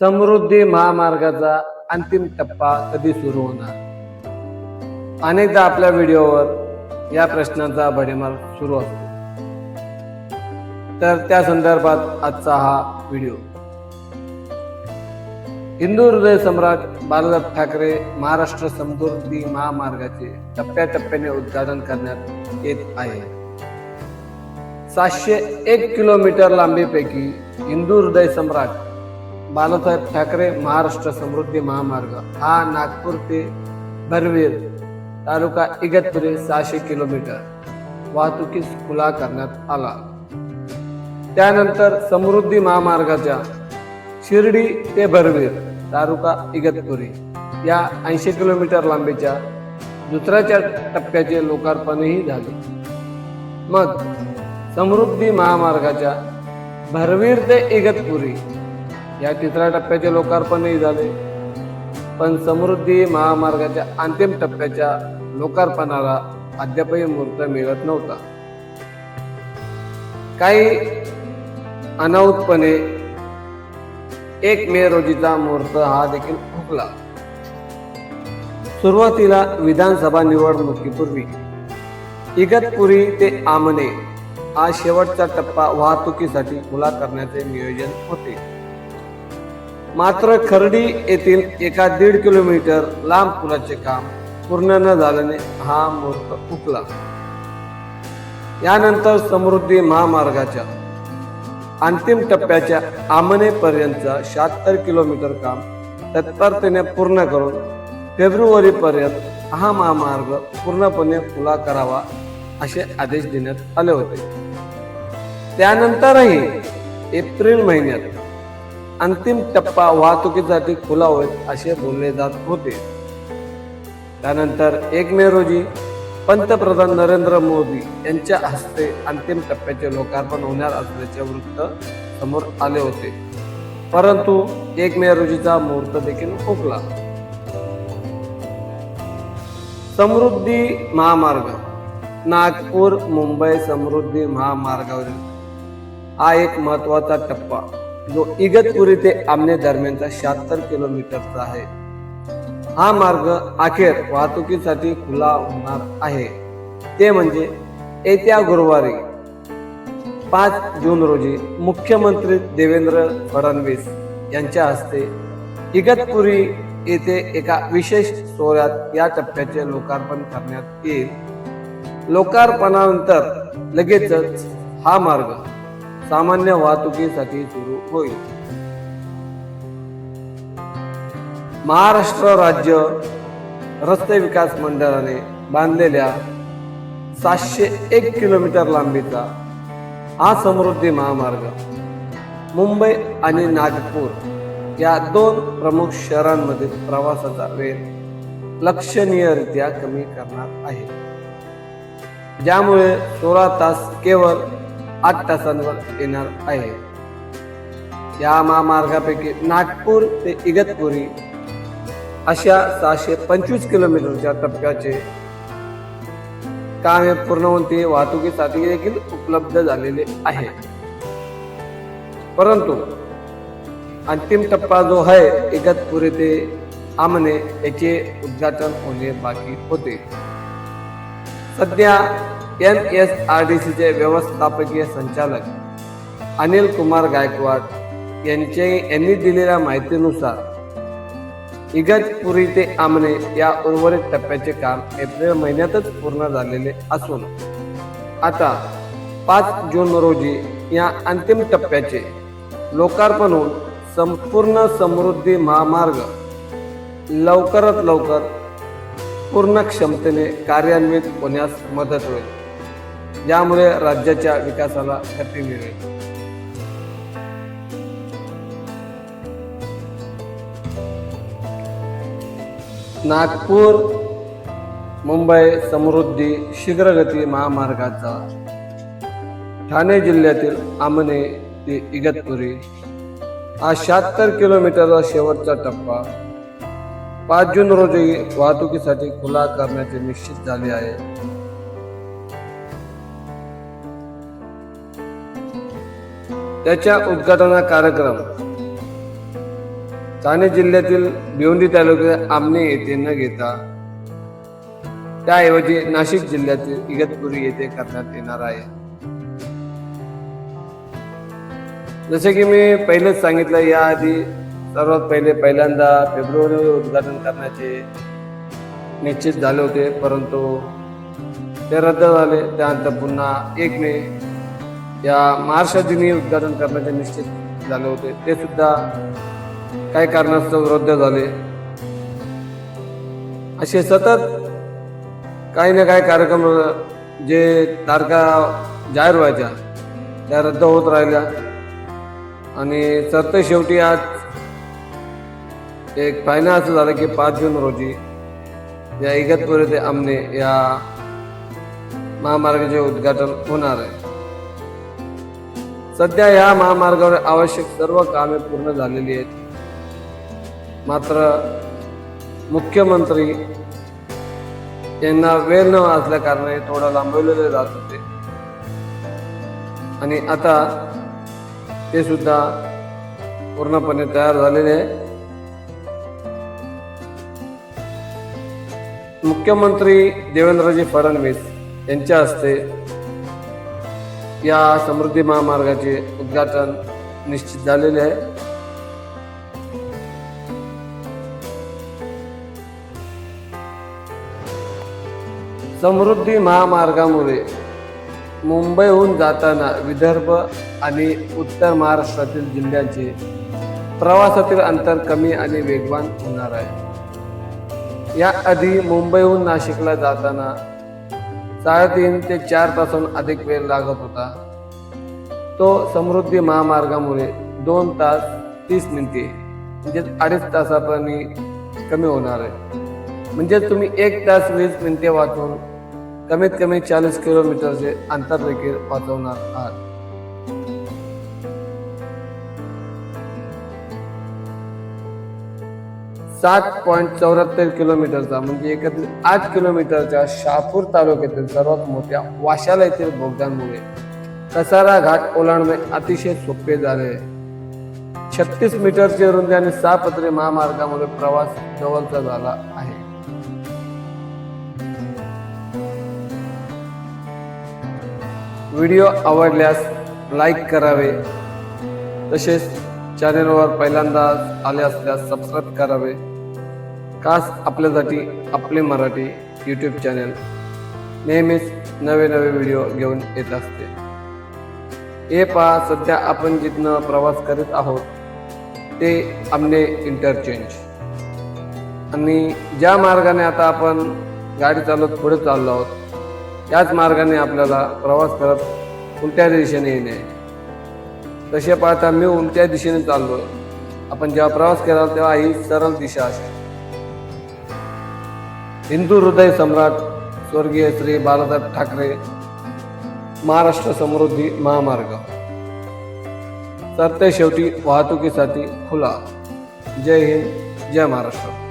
समृद्धी महामार्गाचा अंतिम टप्पा कधी सुरू होणार? अनेकदा आपल्या व्हिडिओवर या प्रश्नाचा भडेमार सुरू असतो. तर त्या संदर्भात आजचा हा व्हिडिओ. हिंदू हृदय सम्राट बाळासाहेब ठाकरे महाराष्ट्र समृद्धी महामार्गाचे टप्प्याटप्प्याने उद्घाटन करण्यात येत आहे. सातशे एक किलोमीटर लांबीपैकी हिंदू हृदय सम्राट बाळासाहेब ठाकरे महाराष्ट्र समृद्धी महामार्ग. हा नागपूर ते भरवीर तालुका इगतपुरी सहाशे किलोमीटर वाहतुकीस खुला करण्यात आला. त्यानंतर समृद्धी महामार्गाच्या शिर्डी ते भरवीर तालुका इगतपुरी या ऐंशी किलोमीटर लांबीच्या दुसऱ्याच्या टप्प्याचे लोकार्पणही झाले. मग समृद्धी महामार्गाच्या भरवीर ते इगतपुरी या तिसऱ्या टप्प्याचे लोकार्पणही झाले. पण समृद्धी महामार्गाच्या अंतिम टप्प्याच्या लोकार्पणाला अद्यापही मुहूर्त मिळत नव्हता. काही अनाहूतपणे एक मे रोजीचा मुहूर्त हा देखील हुकला. सुरुवातीला विधानसभा निवडणुकीपूर्वी इगतपुरी ते आमने हा शेवटचा टप्पा वाहतुकीसाठी खुला करण्याचे नियोजन होते. मात्र खर्डी येथील एका दीड किलोमीटर लांब पुलाचे काम पूर्ण न झाल्याने हा मुहूर्त फुकला यानंतर समृद्धी महामार्गाच्या अंतिम टप्प्याच्या आमनेपर्यंतचा शहात्तर किलोमीटर काम तत्परतेने पूर्ण करून फेब्रुवारीपर्यंत हा महामार्ग पूर्णपणे खुला करावा असे आदेश देण्यात आले होते. त्यानंतरही एप्रिल महिन्यात अंतिम टप्पा वाहतुकीसाठी खुला होईल असे बोलले जात होते. त्यानंतर एक मे रोजी पंतप्रधान नरेंद्र मोदी यांच्या हस्ते अंतिम टप्प्याचे लोकार्पण होणार असल्याचे वृत्त समोर आले होते. परंतु एक मे रोजीचा मुहूर्त देखील हुकला. समृद्धी महामार्ग नागपूर मुंबई समृद्धी महामार्गावरील हा एक महत्त्वाचा टप्पा. जो इगतपुरी ते आमने दरम्यानचा शहात्तर किलोमीटरचा आहे. हा मार्ग अखेर वाहतुकीसाठी खुला होणार आहे. ते म्हणजे येत्या गुरुवारी पाच जून रोजी मुख्यमंत्री देवेंद्र फडणवीस यांच्या हस्ते इगतपुरी येथे एका विशेष सोहळ्यात या टप्प्याचे लोकार्पण करण्यात येईल. लोकार्पणानंतर लगेचच हा मार्ग सामान्य वाहतुकीसाठी सुरू होईल. महाराष्ट्र राज्य रस्ते विकास मंडळाने बांधलेल्या सातशे एक किलोमीटर लांबीचा हा समृद्धी महामार्ग मुंबई आणि नागपूर या दोन प्रमुख शहरांमधील प्रवासाचा वेळ लक्षणीयरित्या कमी करणार आहे. ज्यामुळे सोळा तास केवळ आठ तासांवर येणार आहे. या महामार्गापैकी नागपूर ते इगतपुरी अशा सहाशे पंचवीस किलोमीटरच्या टप्प्याचे काम हे पूर्णवंती वाहतुकीसाठी देखील उपलब्ध झालेले आहे. परंतु अंतिम टप्पा जो आहे इगतपुरी ते आमने याचे उद्घाटन होणे बाकी होते. सध्या एन एस आर डी सीचे व्यवस्थापकीय संचालक अनिल कुमार गायकवाड यांचे यांनी दिलेल्या माहितीनुसार इगतपुरी ते आमने या उर्वरित टप्प्याचे काम एप्रिल महिन्यातच पूर्ण झालेले असून आता पाच जून रोजी या अंतिम टप्प्याचे लोकार्पण होऊन संपूर्ण समृद्धी महामार्ग लवकरात लवकर पूर्ण क्षमतेने कार्यान्वित होण्यास मदत होईल. ज्यामुळे राज्याच्या विकासाला गती मिळेल. नागपूर मुंबई समृद्धी शीघ्रगती महामार्गाचा ठाणे जिल्ह्यातील आमने ते इगतपुरी हा शहात्तर किलोमीटरचा शेवटचा टप्पा. पाच जून रोजी वाहतुकीसाठी खुला करण्याचे निश्चित झाले आहे. त्याच्या उद्घाटना कार्यक्रम. ठाणे जिल्ह्यातील भिवंडी तालुक्यात आमने येथे न घेता त्याऐवजी नाशिक जिल्ह्यातील इगतपुरी येथे करण्यात येणार आहे. जसे की मी पहिलेच सांगितलं याआधी सर्वात पहिले पहिल्यांदा फेब्रुवारी उद्घाटन करण्याचे निश्चित झाले होते परंतु ते रद्द झाले. त्यानंतर पुन्हा एक मे या महाराष्ट्र दिनी उद्घाटन करण्याचे निश्चित झाले होते. ते सुद्धा काही कारणास्तव रद्द झाले. असे सतत काही ना काही कार्यक्रम जे तारखा जाहीर व्हायच्या त्या रद्द होत राहिल्या. आणि सरते शेवटी आज एक फायना असं झालं की पाच जून रोजी या इगतपुरी ते आमने या महामार्गाचे उद्घाटन होणार आहे. सध्या या महामार्गावर आवश्यक सर्व कामे पूर्ण झालेली आहेत. मात्र मुख्यमंत्री यांना वेळ न असल्या कारणाने थोडं लांबवलेले जात होते. आणि आता ते सुद्धा पूर्णपणे तयार झालेले आहे. मुख्यमंत्री देवेंद्रजी फडणवीस यांच्या हस्ते या समृद्धी महामार्गाचे उद्घाटन निश्चित झालेले आहे. समृद्धी महामार्गामुळे मुंबईहून जाताना विदर्भ आणि उत्तर महाराष्ट्रातील जिल्ह्यांचे प्रवासातील अंतर कमी आणि वेगवान होणार आहे. याआधी मुंबईहून नाशिकला जाताना साडेतीन ते चार तासून अधिक वेळ लागत होता. तो समृद्धी महामार्गामुळे दोन तास तीस मिनिटे म्हणजे अडीच तासापर्यंत कमी होणार आहे. म्हणजे तुम्ही एक तास वीस मिनिटे वाचून कमीत कमी चाळीस किलोमीटरचे अंतर देखील वाचवणार आहात. सात पॉईंट चौऱ्याहत्तर किलोमीटरचा म्हणजे एकत्रित आठ किलोमीटरच्या शहापूर तालुक्यातील सर्वात मोठ्या वाशाला येथील बोगद्यांमुळे कसारा घाट ओलांडणे अतिशय सोपे झाले. आहे छत्तीस मीटरची रुंदी आणि सहा पत्रे महामार्गामुळे प्रवास जवळचा झाला आहे. व्हिडिओ आवडल्यास लाईक करावे तसेच चॅनेलवर पहिल्यांदा आले असल्यास सबस्क्राईब करावे. खास आपल्यासाठी आपले मराठी यूट्यूब चॅनेल नेहमीच नवे नवे व्हिडिओ घेऊन येत असते. हे पहा सध्या आपण जिथनं प्रवास करीत आहोत ते आमने इंटरचेंज आणि ज्या मार्गाने आता आपण गाडी चालवत पुढे चाललो आहोत त्याच मार्गाने आपल्याला प्रवास करत उलट्या दिशेने येणे. आहे. तसे पाहता मी उलट्या दिशेने चाललोय. आपण जेव्हा प्रवास केला तेव्हा ही सरळ दिशा असेल. हिंदू हृदय सम्राट स्वर्गीय श्री बाळासाहेब ठाकरे महाराष्ट्र समृद्धी महामार्ग. तर ते शेवटी वाहतुकीसाठी खुला. जय हिंद जय महाराष्ट्र.